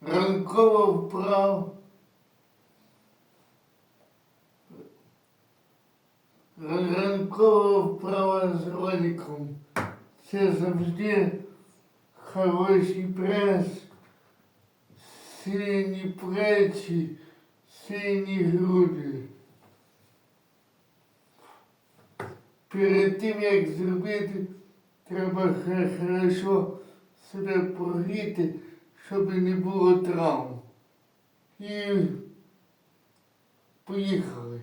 ранкова вправа. Ранкова вправа з роликом. Це завжди хороший прес, сильні плечі, сильні груди. Перед тим як зробити, треба хе- хорошо себе прогріти, щоб не було травм. І поїхали.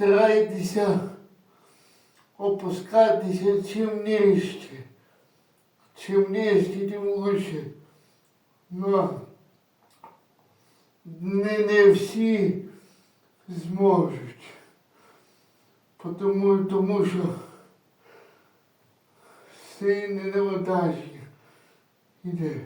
Старайтеся опускатися чим нижче. Чим нижче, тим лучше. Но не, не всі зможуть. Тому, тому що сильне навантаження іде.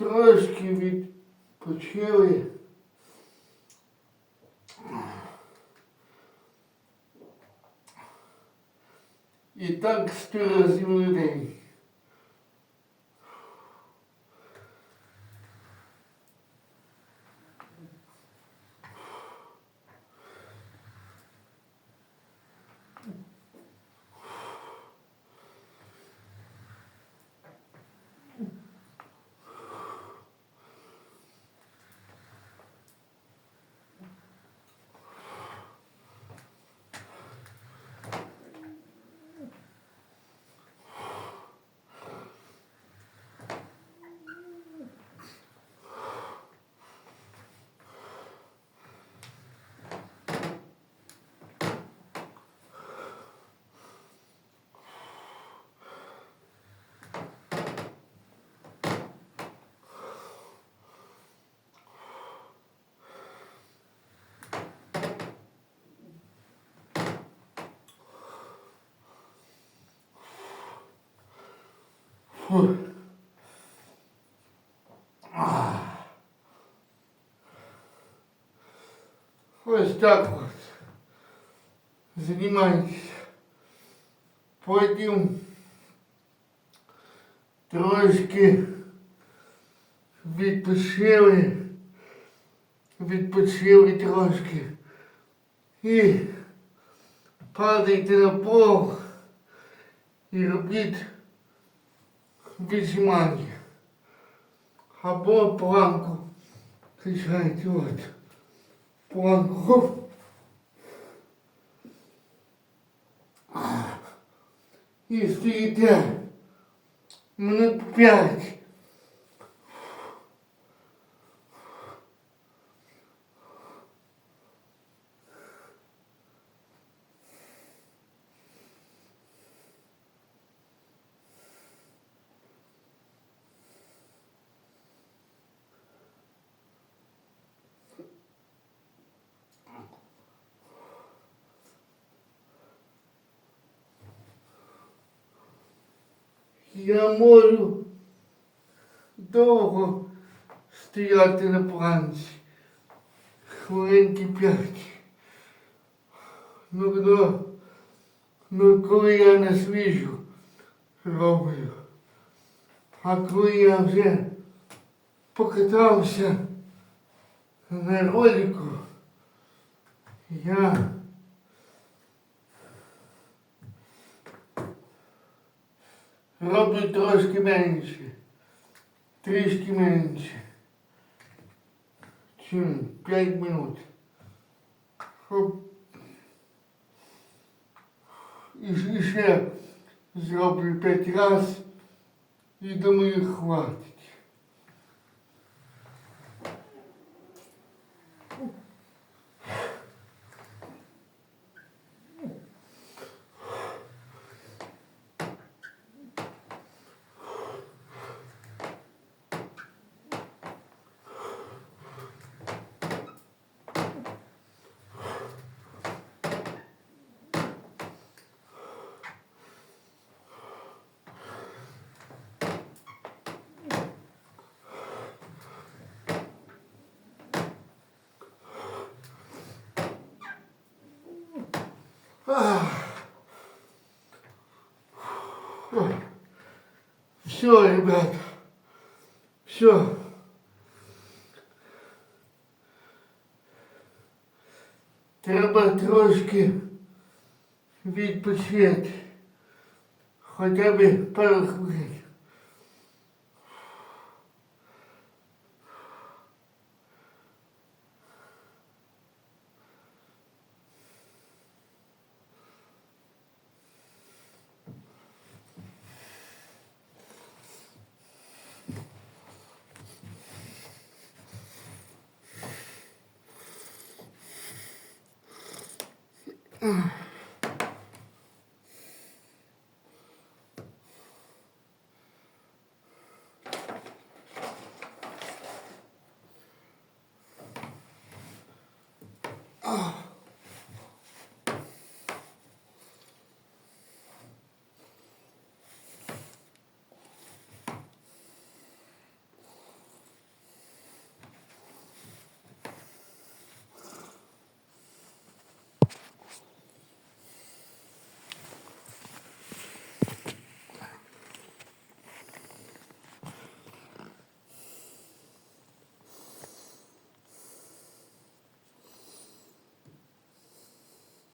Трошки відпочили. І так сто разів на Фу. А. Ось так от. Занимайтесь. Потім трошки відпочили, відпочили трошки. І падайте на пол і робіть віджимання. Або планку. Качайте от. Планку. Хоп. І стоїте минут п'ять. Я можу довго стояти на планці. Хвилинки п'ять. Ну, ну, ну коли я на свіжу роблю, А коли я вже покатався на ролику, я роблю трошки менше, трішки менше, чим 5 минут. Щоб і, ж- і ще зроблю 5 раз і думаю, хватить. Все, ребята, все. Треба трошки відпочити. Хоча б пару хвилин. Mm.